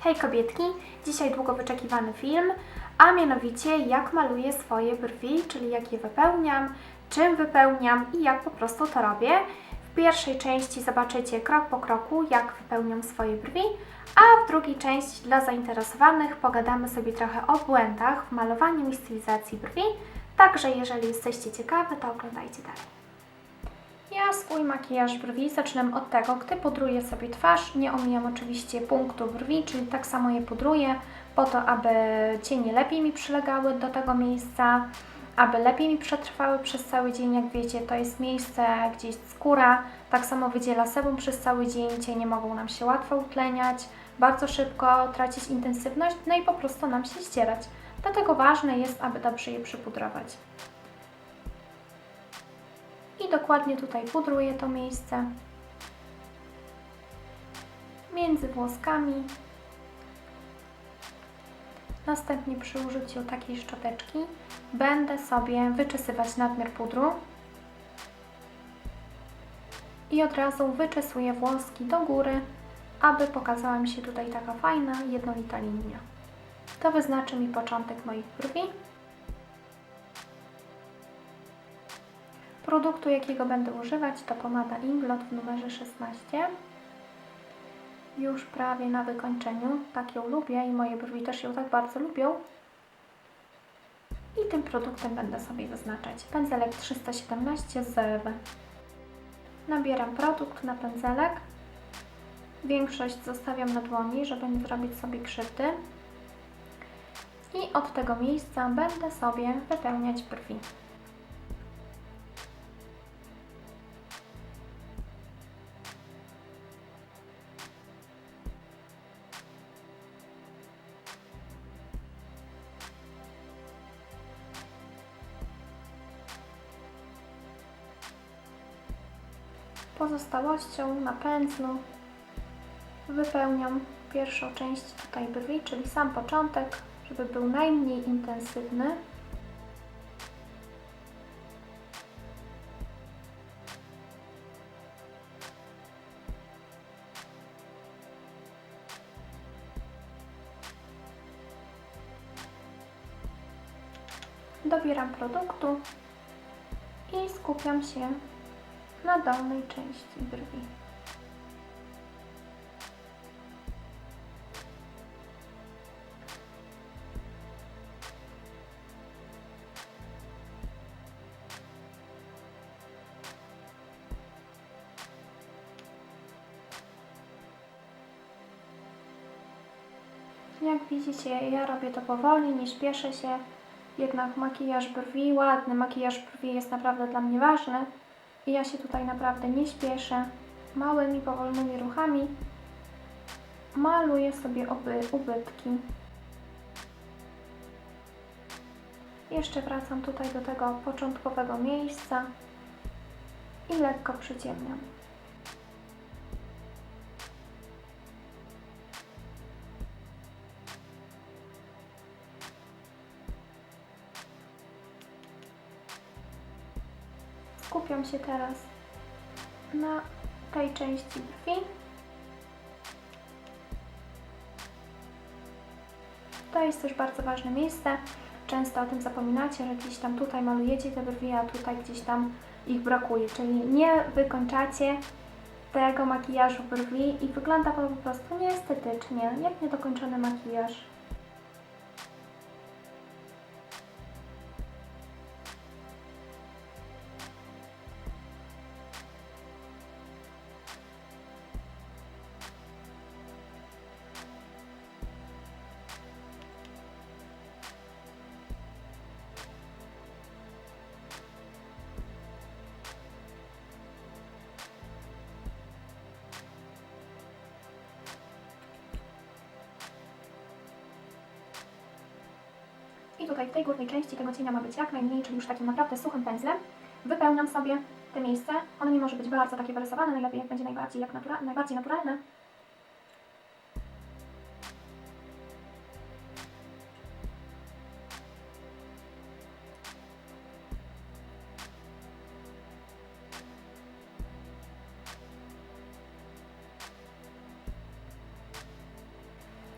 Hej kobietki, dzisiaj długo wyczekiwany film, a mianowicie jak maluję swoje brwi, czyli jak je wypełniam, czym wypełniam i jak po prostu to robię. W pierwszej części zobaczycie krok po kroku, jak wypełniam swoje brwi, a w drugiej części dla zainteresowanych pogadamy sobie trochę o błędach w malowaniu i stylizacji brwi. Także jeżeli jesteście ciekawe, to oglądajcie dalej. Ja swój makijaż brwi zaczynam od tego, gdy pudruję sobie twarz. Nie omijam oczywiście punktu brwi, czyli tak samo je pudruję, po to, aby cienie lepiej mi przylegały do tego miejsca, aby lepiej mi przetrwały przez cały dzień. Jak wiecie, to jest miejsce, gdzie jest skóra, tak samo wydziela sebum przez cały dzień, cienie mogą nam się łatwo utleniać, bardzo szybko tracić intensywność, no i po prostu nam się ścierać. Dlatego ważne jest, aby dobrze je przypudrować. I dokładnie tutaj pudruję to miejsce. Między włoskami. Następnie przy użyciu takiej szczoteczki będę sobie wyczesywać nadmiar pudru. I od razu wyczesuję włoski do góry, aby pokazała mi się tutaj taka fajna, jednolita linia. To wyznaczy mi początek moich brwi. Produktu, jakiego będę używać, to pomada Inglot w numerze 16. Już prawie na wykończeniu. Tak ją lubię i moje brwi też ją tak bardzo lubią. I tym produktem będę sobie wyznaczać. Pędzelek 317 z Ewy. Nabieram produkt na pędzelek. Większość zostawiam na dłoni, żeby nie zrobić sobie krzywdy. I od tego miejsca będę sobie wypełniać brwi. Pozostałością na pędzlu wypełniam pierwszą część tutaj brwi, czyli sam początek, żeby był najmniej intensywny. Dobieram produktu i skupiam się na dolnej części brwi. Jak widzicie, ja robię to powoli, nie śpieszę się. Jednak makijaż brwi, ładny makijaż brwi jest naprawdę dla mnie ważny. I ja się tutaj naprawdę nie śpieszę. Małymi, powolnymi ruchami maluję sobie oby, ubytki. Jeszcze wracam tutaj do tego początkowego miejsca i lekko przyciemniam. Skupiam się teraz na tej części brwi. To jest też bardzo ważne miejsce. Często o tym zapominacie, że gdzieś tam tutaj malujecie te brwi, a tutaj gdzieś tam ich brakuje. Czyli nie wykończacie tego makijażu brwi i wygląda to po prostu nieestetycznie, jak niedokończony makijaż. Tutaj w tej górnej części tego cienia ma być jak najmniej, czyli już takim naprawdę suchym pędzlem. Wypełniam sobie te miejsce. Ono nie może być bardzo takie wyrysowane, najlepiej jak będzie najbardziej, jak natura najbardziej naturalne.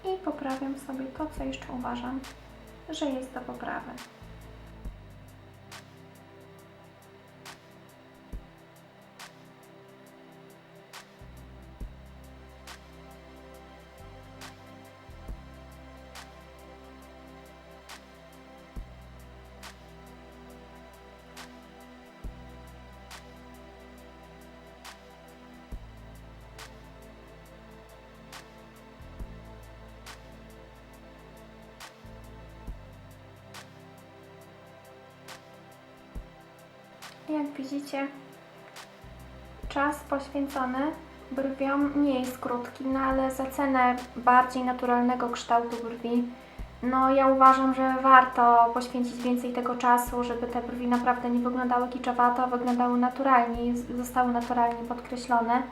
I poprawiam sobie to, co jeszcze uważam, że jest do poprawy. Jak widzicie, czas poświęcony brwiom nie jest krótki, no ale za cenę bardziej naturalnego kształtu brwi, no ja uważam, że warto poświęcić więcej tego czasu, żeby te brwi naprawdę nie wyglądały kiczowato, wyglądały naturalnie zostały naturalnie podkreślone,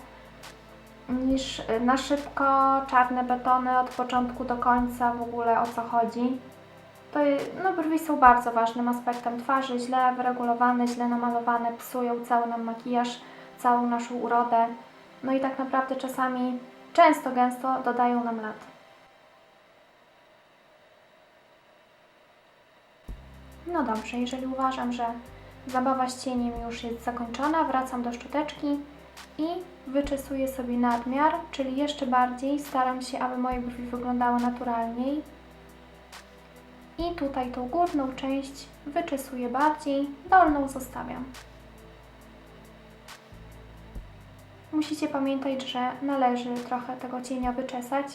niż na szybko czarne betony od początku do końca w ogóle o co chodzi. To no, brwi są bardzo ważnym aspektem twarzy. Źle wyregulowane, źle namalowane psują cały nam makijaż, całą naszą urodę. No i tak naprawdę czasami, często gęsto dodają nam lat. No dobrze, jeżeli uważam, że zabawa z cieniem już jest zakończona, wracam do szczoteczki i wyczesuję sobie nadmiar, czyli jeszcze bardziej staram się, aby moje brwi wyglądały naturalniej. I tutaj tą górną część wyczesuję bardziej, dolną zostawiam. Musicie pamiętać, że należy trochę tego cienia wyczesać,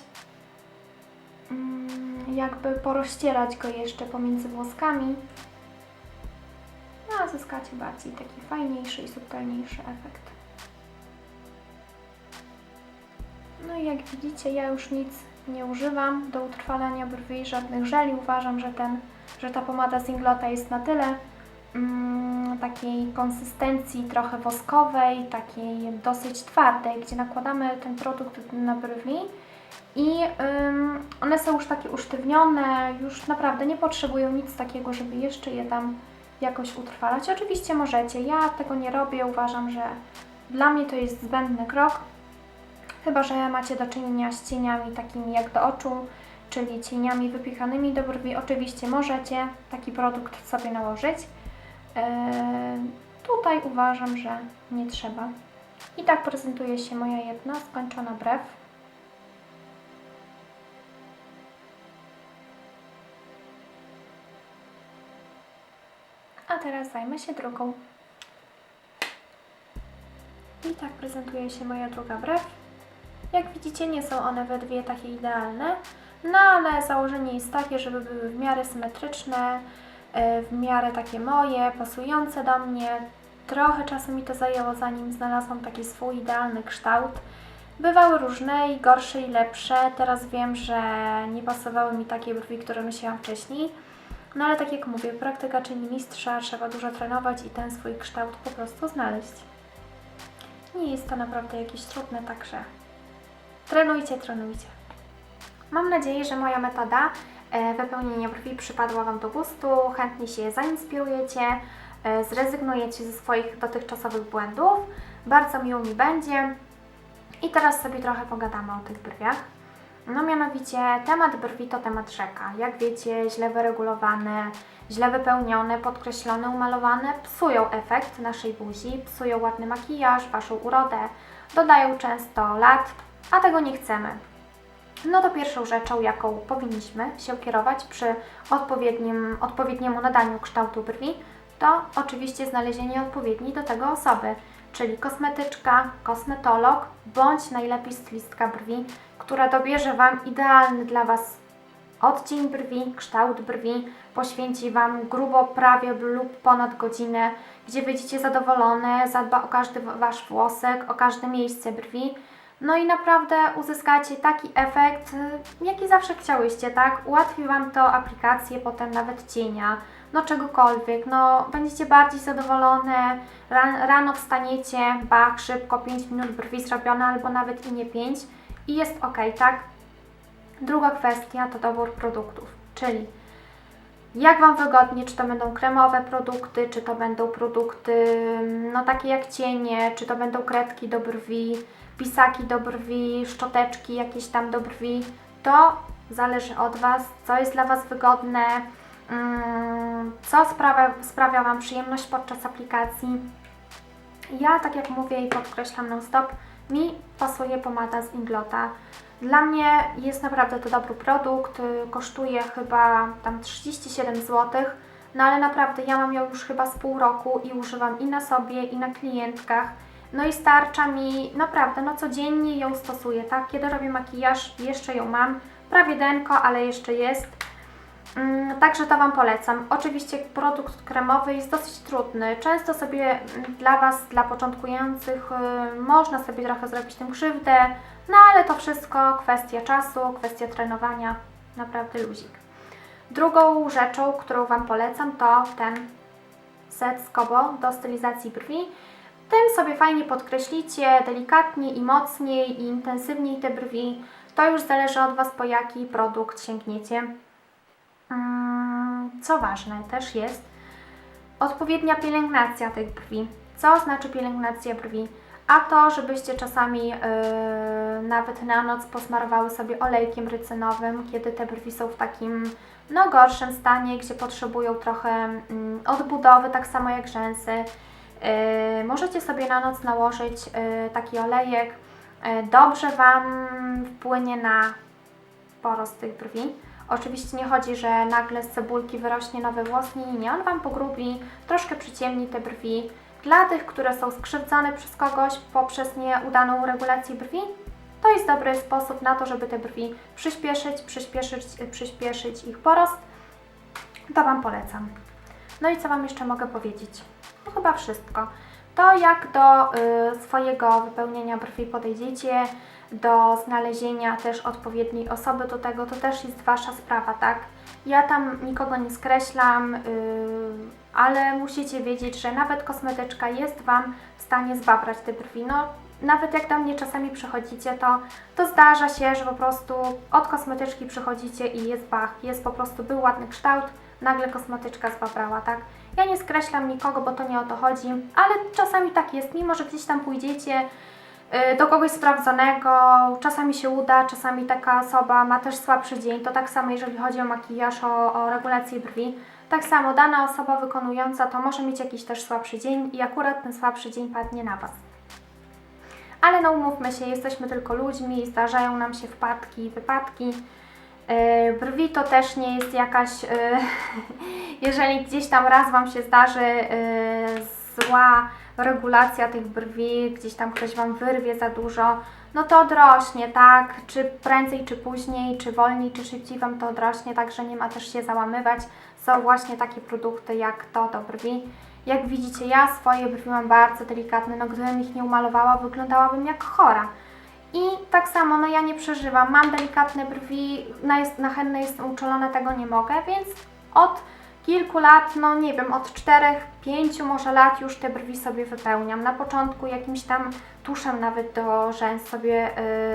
Mm, jakby porozcierać go jeszcze pomiędzy włoskami, no a zyskacie bardziej taki fajniejszy i subtelniejszy efekt. No i jak widzicie, ja już nic nie używam do utrwalania brwi, żadnych żeli. Uważam, że, ten, że ta pomada z Inglota jest na tyle mm, takiej konsystencji trochę woskowej, takiej dosyć twardej, gdzie nakładamy ten produkt na brwi i ym, one są już takie usztywnione, już naprawdę nie potrzebują nic takiego, żeby jeszcze je tam jakoś utrwalać. Oczywiście możecie, ja tego nie robię, uważam, że dla mnie to jest zbędny krok, Chyba, że macie do czynienia z cieniami takimi jak do oczu, czyli cieniami wypikanymi do brwi. Oczywiście możecie taki produkt sobie nałożyć. Eee, tutaj uważam, że nie trzeba. I tak prezentuje się moja jedna skończona brew. A teraz zajmę się drugą. I tak prezentuje się moja druga brew. Jak widzicie, nie są one we dwie takie idealne, no ale założenie jest takie, żeby były w miarę symetryczne, e, w miarę takie moje, pasujące do mnie. Trochę czasu mi to zajęło, zanim znalazłam taki swój idealny kształt. Bywały różne i gorsze i lepsze. Teraz wiem, że nie pasowały mi takie brwi, które myślałam wcześniej. No ale tak jak mówię, praktyka czyni mistrza, trzeba dużo trenować i ten swój kształt po prostu znaleźć. Nie jest to naprawdę jakieś trudne, także Trenujcie, trenujcie. Mam nadzieję, że moja metoda e, wypełnienia brwi przypadła Wam do gustu, chętnie się zainspirujecie, e, zrezygnujecie ze swoich dotychczasowych błędów. Bardzo miło mi będzie. I teraz sobie trochę pogadamy o tych brwiach. No mianowicie temat brwi to temat rzeka. Jak wiecie, źle wyregulowane, źle wypełnione, podkreślone, umalowane psują efekt naszej buzi, psują ładny makijaż, Waszą urodę, dodają często lat, a tego nie chcemy. No to pierwszą rzeczą, jaką powinniśmy się kierować przy odpowiednim, odpowiedniemu nadaniu kształtu brwi, to oczywiście znalezienie odpowiedniej do tego osoby, czyli kosmetyczka, kosmetolog bądź najlepiej stylistka brwi, która dobierze Wam idealny dla Was odcień brwi, kształt brwi, poświęci Wam grubo prawie lub ponad godzinę, gdzie będziecie zadowolone, zadba o każdy Wasz włosek, o każde miejsce brwi. No i naprawdę uzyskacie taki efekt, jaki zawsze chciałyście, tak? Ułatwi Wam to aplikację, potem nawet cienia, no czegokolwiek, no będziecie bardziej zadowolone, ran, rano wstaniecie, bach, szybko, 5 minut brwi zrobione, albo nawet i nie 5 i jest ok, tak? Druga kwestia to dobór produktów, czyli jak Wam wygodnie, czy to będą kremowe produkty, czy to będą produkty no takie jak cienie, czy to będą kredki do brwi, pisaki do brwi, szczoteczki jakieś tam do brwi, to Zależy od Was, co jest dla Was wygodne, mm, co sprawia, sprawia Wam przyjemność podczas aplikacji. Ja, tak jak mówię i podkreślam non-stop, mi pasuje pomada z Inglota. Dla mnie jest naprawdę to dobry produkt, kosztuje chyba tam 37 zł, no ale naprawdę ja mam ją już chyba z pół roku i używam i na sobie, i na klientkach. No i starcza mi naprawdę, no codziennie ją stosuję, tak? Kiedy robię makijaż, jeszcze ją mam, prawie denko, ale jeszcze jest. Mm, Także to Wam polecam. Oczywiście produkt kremowy jest dosyć trudny. Często sobie mm, dla Was, dla początkujących, y, można sobie trochę zrobić tym krzywdę, no ale to wszystko kwestia czasu, kwestia trenowania, naprawdę luzik. Drugą rzeczą, którą Wam polecam, to ten set z do stylizacji brwi. Tym sobie fajnie podkreślicie, delikatnie i mocniej i intensywniej te brwi. To już zależy od Was, po jaki produkt sięgniecie. Mm, Co ważne też jest odpowiednia pielęgnacja tych brwi. Co znaczy pielęgnacja brwi? A to, żebyście czasami yy, nawet na noc posmarowały sobie olejkiem rycynowym, kiedy te brwi są w takim no, gorszym stanie, gdzie potrzebują trochę mm, odbudowy, tak samo jak rzęsy. Yy, możecie sobie na noc nałożyć yy, taki olejek. Yy, dobrze Wam wpłynie na porost tych brwi. Oczywiście nie chodzi, że nagle z cebulki wyrośnie nowy włos, nie, nie. On Wam pogrubi, troszkę przyciemni te brwi. Dla tych, które są skrzywdzone przez kogoś poprzez nieudaną regulację brwi, to jest dobry sposób na to, żeby te brwi przyspieszyć, przyspieszyć, przyspieszyć ich porost. To Wam polecam. No i co Wam jeszcze mogę powiedzieć? No chyba wszystko. To jak do y, swojego wypełnienia brwi podejdziecie, do znalezienia też odpowiedniej osoby do tego, to też jest Wasza sprawa, tak? Ja tam nikogo nie skreślam, yy, ale musicie wiedzieć, że nawet kosmetyczka jest Wam w stanie zbabrać te brwi. No, nawet jak do mnie czasami przychodzicie, to, to zdarza się, że po prostu od kosmetyczki przychodzicie i jest bach, jest po prostu, był ładny kształt, nagle kosmetyczka zbabrała, tak? Ja nie skreślam nikogo, bo to nie o to chodzi, ale czasami tak jest, mimo że gdzieś tam pójdziecie, y, do kogoś sprawdzonego, czasami się uda, czasami taka osoba ma też słabszy dzień, to tak samo jeżeli chodzi o makijaż, o, o regulację brwi, tak samo dana osoba wykonująca to może mieć jakiś też słabszy dzień i akurat ten słabszy dzień padnie na Was. Ale no umówmy się, jesteśmy tylko ludźmi, zdarzają nam się wpadki, wypadki. Yy, brwi to też nie jest jakaś, yy, jeżeli gdzieś tam raz Wam się zdarzy yy, zła regulacja tych brwi, gdzieś tam ktoś Wam wyrwie za dużo, no to odrośnie, tak? Czy prędzej, czy później, czy wolniej, czy szybciej Wam to odrośnie, także nie ma też się załamywać. Są właśnie takie produkty jak to do brwi. Jak widzicie, ja swoje brwi mam bardzo delikatne, no gdybym ich nie umalowała, wyglądałabym jak chora. I tak samo, no ja nie przeżywam, mam delikatne brwi, na, jest, na chenne jestem uczulona, tego nie mogę, więc od kilku lat, no nie wiem, od czterech, pięciu może lat już te brwi sobie wypełniam. Na początku jakimś tam tuszem nawet do rzęs sobie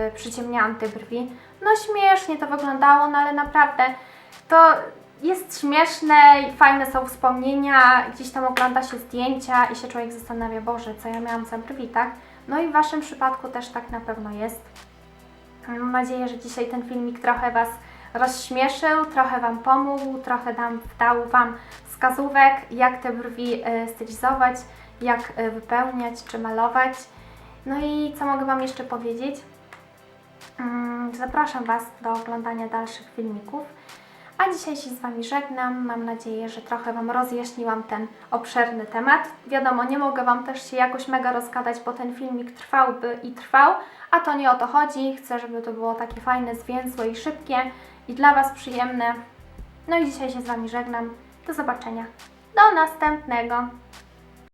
yy, przyciemniałam te brwi. No śmiesznie to wyglądało, no ale naprawdę to jest śmieszne i fajne są wspomnienia, gdzieś tam ogląda się zdjęcia i się człowiek zastanawia, Boże, co ja miałam za brwi, tak? No i w Waszym przypadku też tak na pewno jest. Mam nadzieję, że dzisiaj ten filmik trochę Was rozśmieszył, trochę Wam pomógł, trochę dam, dał Wam wskazówek, jak te brwi e, stylizować, jak e, wypełniać czy malować. No i co mogę Wam jeszcze powiedzieć? Mm, Zapraszam Was do oglądania dalszych filmików. A dzisiaj się z Wami żegnam. Mam nadzieję, że trochę Wam rozjaśniłam ten obszerny temat. Wiadomo, nie mogę Wam też się jakoś mega rozgadać, bo ten filmik trwałby i trwał, a to nie o to chodzi. Chcę, żeby to było takie fajne, zwięzłe i szybkie i dla Was przyjemne. No i dzisiaj się z Wami żegnam. Do zobaczenia. Do następnego.